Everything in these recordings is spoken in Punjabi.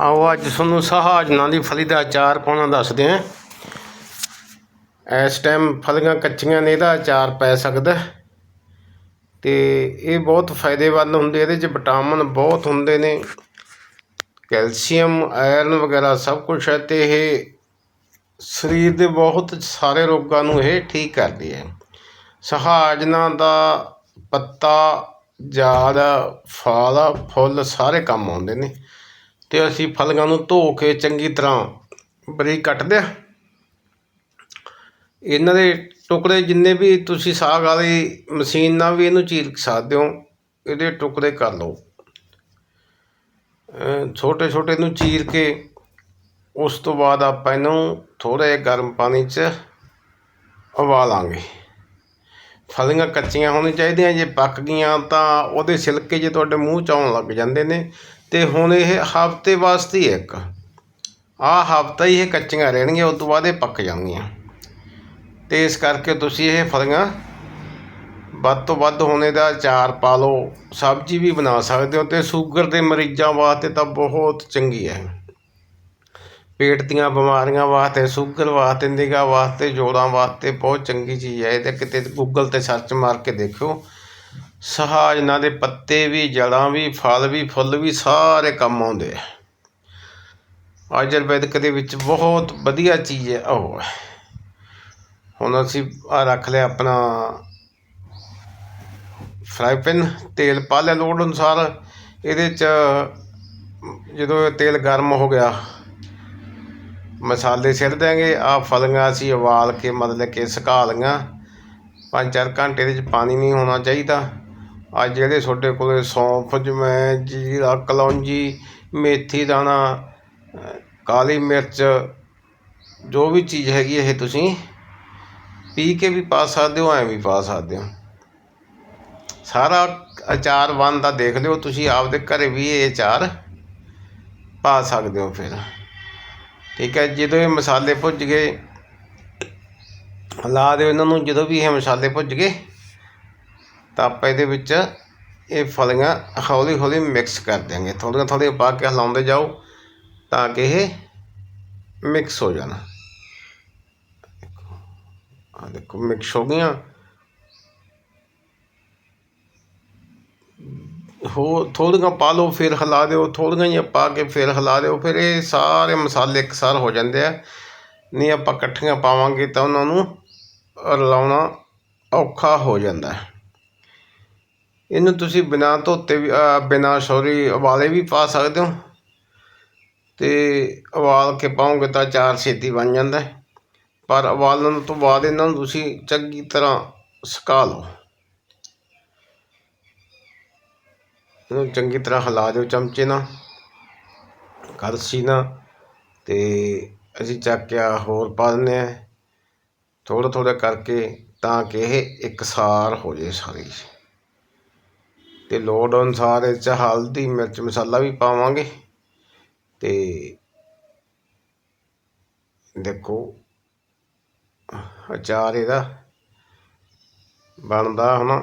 ਆਓ, ਅੱਜ ਤੁਹਾਨੂੰ ਸਹਾਜਨਾਂ ਦੀ ਫਲੀ ਦਾ ਅਚਾਰ ਪਾਉਣਾ ਦੱਸਦੇ ਹਾਂ। ਇਸ ਟਾਈਮ ਫਲੀਆਂ ਕੱਚੀਆਂ ਨੇ, ਇਹਦਾ ਅਚਾਰ ਪੈ ਸਕਦਾ ਹੈ। ਤੇ ਇਹ ਬਹੁਤ ਫਾਇਦੇਮੰਦ ਹੁੰਦੇ, ਇਹਦੇ 'ਚ ਵਿਟਾਮਿਨ ਬਹੁਤ ਹੁੰਦੇ ਨੇ। ਕੈਲਸ਼ੀਅਮ ਆਇਰਨ ਵਗੈਰਾ ਸਭ ਕੁਝ ਹੈ ਤੇ ਇਹ ਸਰੀਰ ਦੇ ਬਹੁਤ ਸਾਰੇ ਰੋਗਾਂ ਨੂੰ ਇਹ ਠੀਕ ਕਰਦੀ ਹੈ। ਸਹਾਜਨਾਂ ਦਾ ਪੱਤਾ ਜਾੜ ਫਲ, ਫੁੱਲ ਸਾਰੇ ਕੰਮ ਆਉਂਦੇ ਨੇ। ਅਤੇ ਅਸੀਂ ਫਲੀਆਂ ਨੂੰ ਧੋ ਕੇ ਚੰਗੀ ਤਰ੍ਹਾਂ ਬਰੀਕ ਕੱਟਦੇ ਹਾਂ ਇਹਨਾਂ ਦੇ ਟੁਕੜੇ ਜਿੰਨੇ ਵੀ ਤੁਸੀਂ ਸਾਗ ਵਾਲੀ ਮਸ਼ੀਨ ਨਾਲ ਵੀ ਇਹਨੂੰ ਚੀਰ ਸਕਦੇ ਹੋ ਇਹਦੇ ਟੁਕੜੇ ਕਰ ਲਓ। ਛੋਟੇ ਛੋਟੇ ਨੂੰ ਚੀਰ ਕੇ ਉਸ ਤੋਂ ਬਾਅਦ ਆਪਾਂ ਇਹਨੂੰ ਥੋੜ੍ਹਾ ਜਿਹਾ ਗਰਮ ਪਾਣੀ 'ਚ ਉਬਾਲਾਂਗੇ। ਫਲੀਆਂ ਕੱਚੀਆਂ ਹੋਣੀਆਂ ਚਾਹੀਦੀਆਂ, ਜੇ ਪੱਕ ਗਈਆਂ ਤਾਂ ਉਹਦੇ ਛਿਲਕੇ ਜੇ ਤੁਹਾਡੇ ਮੂੰਹ 'ਚ ਆਉਣ ਲੱਗ ਜਾਂਦੇ ਨੇ ਤੇ ਹੁਣ ਇਹ ਹਫ਼ਤੇ ਵਾਸਤੇ ਹੀ ਇੱਕ। ਆਹ ਹਫਤਾ ਹੀ ਇਹ ਕੱਚੀਆਂ ਰਹਿਣਗੀਆਂ, ਉਸ ਤੋਂ ਬਾਅਦ ਇਹ ਪੱਕ ਜਾਣਗੀਆਂ। ਤੇ ਇਸ ਕਰਕੇ ਤੁਸੀਂ ਇਹ ਫਲੀਆਂ ਵੱਧ ਤੋਂ ਵੱਧ ਹੋਣੇ ਦਾ ਅਚਾਰ ਪਾ ਲਓ। ਸਬਜ਼ੀ ਵੀ ਬਣਾ ਸਕਦੇ ਹੋ ਤੇ ਸ਼ੂਗਰ ਦੇ ਮਰੀਜ਼ਾਂ ਵਾਸਤੇ ਤਾਂ ਬਹੁਤ ਚੰਗੀ ਹੈ। ਪੇਟ ਦੀਆਂ ਬਿਮਾਰੀਆਂ ਵਾਸਤੇ, ਸ਼ੂਗਰ ਵਾਸਤੇ, ਨਿਗਾਹ ਵਾਸਤੇ, ਜੋੜਾਂ ਵਾਸਤੇ ਬਹੁਤ ਚੰਗੀ ਚੀਜ਼ ਹੈ। ਇਹ ਤੇ ਕਿਤੇ ਗੂਗਲ ਤੇ ਸਰਚ ਮਾਰ ਕੇ ਦੇਖਿਓ। ਸਹਾਜਨਾਂ ਦੇ ਪੱਤੇ ਵੀ, ਜੜ੍ਹਾਂ ਵੀ, ਫਲ ਵੀ, ਫੁੱਲ ਵੀ ਸਾਰੇ ਕੰਮ ਆਉਂਦੇ ਆ। ਆਯੁਰਵੈਦਿਕ ਦੇ ਵਿੱਚ ਬਹੁਤ ਵਧੀਆ ਚੀਜ਼ ਹੈ ਉਹ। ਹੈ। ਹੁਣ ਅਸੀਂ ਆ ਰੱਖ ਲਿਆ ਆਪਣਾ ਫਰਾਈ ਪੈਨ, ਤੇਲ ਪਾ ਲਿਆ ਲੋੜ ਅਨੁਸਾਰ। ਇਹਦੇ ਚ ਜਦੋਂ ਇਹ ਤੇਲ ਗਰਮ ਹੋ ਗਿਆ, ਮਸਾਲੇ ਸਿਰ ਦਿਆਂਗੇ। ਆ ਫਲੀਆਂ ਅਸੀਂ ਉਬਾਲ ਕੇ ਮਤਲਬ ਕਿ ਸੁਕਾ ਲਈਆਂ। ਪੰਜ ਚਾਰ ਘੰਟੇ ਦੇ ਵਿੱਚ ਪਾਣੀ ਨਹੀਂ ਹੋਣਾ ਚਾਹੀਦਾ। ਆ ਜਿਹੜੇ ਤੁਹਾਡੇ ਕੋਲ ਸੌਂਫ ਜਮੈਣ ਜੀਰਾ, ਕਲੌਂਜੀ, ਮੇਥੀ, ਦਾਣਾ, ਕਾਲੀ ਮਿਰਚ, ਜੋ ਵੀ ਚੀਜ਼ ਹੈਗੀ ਇਹ ਤੁਸੀਂ ਪੀ ਕੇ ਵੀ ਪਾ ਸਕਦੇ ਹੋ ਐਂ ਵੀ ਪਾ ਸਕਦੇ ਹੋ। ਸਾਰਾ ਅਚਾਰ ਬਣਦਾ ਦੇਖ ਲਿਓ, ਤੁਸੀਂ ਆਪਦੇ ਘਰੇ ਵੀ ਇਹ ਅਚਾਰ ਪਾ ਸਕਦੇ ਹੋ ਫਿਰ। ਠੀਕ ਹੈ, ਜਦੋਂ ਇਹ ਮਸਾਲੇ ਭੁੱਜ ਗਏ, ਲਾ ਦਿਓ ਇਹਨਾਂ ਨੂੰ, ਜਦੋਂ ਵੀ ਇਹ ਮਸਾਲੇ ਭੁੱਜ ਗਏ ਤਾਂ ਆਪਾਂ ਇਹਦੇ ਵਿੱਚ ਇਹ ਫਲੀਆਂ ਹੌਲੀ ਹੌਲੀ ਮਿਕਸ ਕਰ ਦਿਆਂਗੇ। ਥੋੜ੍ਹੀਆਂ ਥੋੜ੍ਹੀਆਂ ਪਾ ਕੇ ਹਿਲਾਉਂਦੇ ਜਾਓ ਤਾਂ ਕਿ ਇਹ ਮਿਕਸ ਹੋ ਜਾਣ। ਆ ਦੇਖੋ ਮਿਕਸ ਹੋ ਗਈਆਂ। ਹੋ ਥੋੜ੍ਹੀਆਂ ਪਾ ਲਓ, ਫਿਰ ਹਿਲਾ ਦਿਓ। ਥੋੜ੍ਹੀਆਂ ਜਿਹੀਆਂ ਪਾ ਕੇ ਫਿਰ ਹਿਲਾ ਦਿਓ। ਫਿਰ ਇਹ ਸਾਰੇ ਮਸਾਲੇ ਇਕਸਾਰ ਹੋ ਜਾਂਦੇ ਆ। ਨਹੀਂ, ਆਪਾਂ ਇਕੱਠੀਆਂ ਪਾਵਾਂਗੇ ਤਾਂ ਉਹਨਾਂ ਨੂੰ ਰਲਾਉਣਾ ਔਖਾ ਹੋ ਜਾਂਦਾ ਹੈ। ਇਹਨੂੰ ਤੁਸੀਂ ਬਿਨਾਂ ਧੋਤੇ ਵੀ ਬਿਨਾਂ ਸੋਰੀ ਉਬਾਲੇ ਵੀ ਪਾ ਸਕਦੇ ਹੋ। ਅਤੇ ਉਬਾਲ ਕੇ ਪਾਓਗੇ ਤਾਂ ਚਾਰ ਛੇਤੀ ਬਣ ਜਾਂਦਾ ਪਰ ਉਬਾਲਣ ਤੋਂ ਬਾਅਦ ਇਹਨਾਂ ਨੂੰ ਤੁਸੀਂ ਚੰਗੀ ਤਰ੍ਹਾਂ ਸੁਕਾ ਲਓ। ਇਹਨੂੰ ਚੰਗੀ ਤਰ੍ਹਾਂ ਹਿਲਾ ਦਿਓ ਚਮਚੇ ਨਾਲ, ਕੜਛੀ ਨਾਲ। ਅਤੇ ਅਸੀਂ ਚੱਕਿਆ ਹੋਰ ਪਾ ਦਿੰਦੇ ਹਾਂ। ਥੋੜ੍ਹਾ ਥੋੜ੍ਹਾ ਕਰਕੇ ਤਾਂ ਕਿ ਇਹ ਇਕਸਾਰ ਹੋ ਜੇ ਸਾਰੀ। ਤੇ ਲੋੜ ਅਨੁਸਾਰ ਇਹ 'ਚ ਹਲਦੀ, ਮਿਰਚ, ਮਸਾਲਾ ਵੀ ਪਾਵਾਂਗੇ। ਤੇ ਦੇਖੋ, ਅਚਾਰ ਇਹਦਾ ਬਣਦਾ ਹੁਣ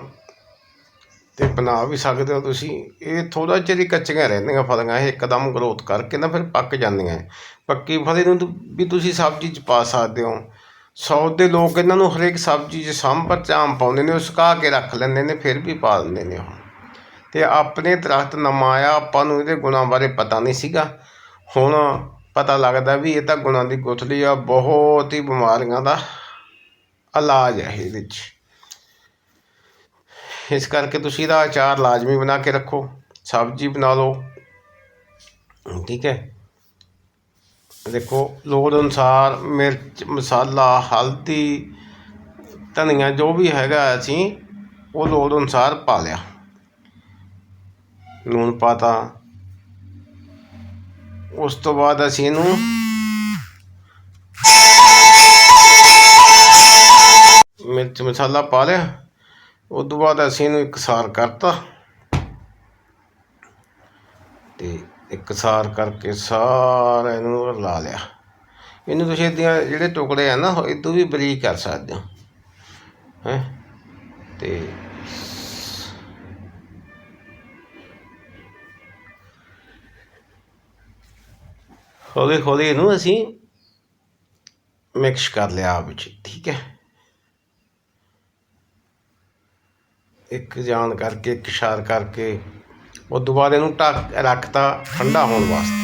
ਤੇ ਬਣਾ ਵੀ ਸਕਦੇ ਹੋ ਤੁਸੀਂ। ਇਹ ਥੋੜਾ ਚਿਰ ਹੀ ਕੱਚੀਆਂ ਰਹਿੰਦੀਆਂ ਫਲੀਆਂ, ਇਹ ਇੱਕਦਮ ਗਰੋਥ ਕਰਕੇ ਨਾ ਫਿਰ ਪੱਕ ਜਾਂਦੀਆਂ। ਪੱਕੀ ਫਲੀ ਨੂੰ ਵੀ ਤੁਸੀਂ ਸਬਜ਼ੀ 'ਚ ਪਾ ਸਕਦੇ ਹੋ। ਸਾਊਥ ਦੇ ਲੋਕ ਇਹਨਾਂ ਨੂੰ ਹਰੇਕ ਸਬਜ਼ੀ 'ਚ ਸਾਂਭਰ 'ਚ ਆਮ ਪਾਉਂਦੇ ਨੇ, ਉਹ ਸੁਕਾ ਕੇ ਰੱਖ ਲੈਂਦੇ ਨੇ, ਫਿਰ ਵੀ ਪਾ ਦਿੰਦੇ ਨੇ ਉਹ। ਅਤੇ ਆਪਣੇ ਦਰਖਤ ਨਮਾਇਆ ਆਪਾਂ ਨੂੰ ਇਹਦੇ ਗੁਣਾਂ ਬਾਰੇ ਪਤਾ ਨਹੀਂ ਸੀਗਾ। ਹੁਣ ਪਤਾ ਲੱਗਦਾ ਵੀ ਇਹ ਤਾਂ ਗੁਣਾਂ ਦੀ ਗੁਥਲੀ ਆ, ਬਹੁਤ ਹੀ ਬਿਮਾਰੀਆਂ ਦਾ ਇਲਾਜ ਹੈ ਇਹਦੇ ਵਿੱਚ। ਇਸ ਕਰਕੇ ਤੁਸੀਂ ਇਹਦਾ ਅਚਾਰ ਲਾਜ਼ਮੀ ਬਣਾ ਕੇ ਰੱਖੋ, ਸਬਜ਼ੀ ਬਣਾ ਲਓ, ਠੀਕ ਹੈ। ਦੇਖੋ, ਲੋੜ ਅਨੁਸਾਰ ਮਿਰਚ, ਮਸਾਲਾ, ਹਲਦੀ, ਧਨੀਆ ਜੋ ਵੀ ਹੈਗਾ ਅਸੀਂ ਉਹ ਲੋੜ ਅਨੁਸਾਰ ਪਾ ਲਿਆ। ਲੂਣ ਪਾਤਾ। ਉਸ ਤੋਂ ਬਾਅਦ ਅਸੀਂ ਇਹਨੂੰ ਮਿਰਚ ਮਸਾਲਾ ਪਾ ਲਿਆ। ਉਸ ਤੋਂ ਬਾਅਦ ਅਸੀਂ ਇਹਨੂੰ ਇਕਸਾਰ ਕਰਤਾ। ਤੇ ਇਕਸਾਰ ਕਰਕੇ ਸਾਰਾ ਇਹਨੂੰ ਰਲਾ ਲਿਆ। ਇਹਨੂੰ ਤੁਸੀਂ ਇਹਦੀਆਂ ਜਿਹੜੇ ਟੁਕੜੇ ਆ ਨਾ ਇਹ ਤੋਂ ਵੀ ਬਰੀਕ ਕਰ ਸਕਦੇ ਹੋ। ਹੈ? ਤੇ ਹੌਲੀ ਹੌਲੀ ਇਹਨੂੰ ਅਸੀਂ ਮਿਕਸ ਕਰ ਲਿਆ ਆਪ ਵਿੱਚ, ਠੀਕ ਹੈ? ਇੱਕ ਜਾਨ ਕਰਕੇ, ਇੱਕ ਇਸ਼ਾਰ ਕਰਕੇ ਉਹ ਦੁਬਾਰਾ ਇਹਨੂੰ ਢੱਕ, ਰੱਖਤਾ ਠੰਡਾ ਹੋਣ ਵਾਸਤੇ।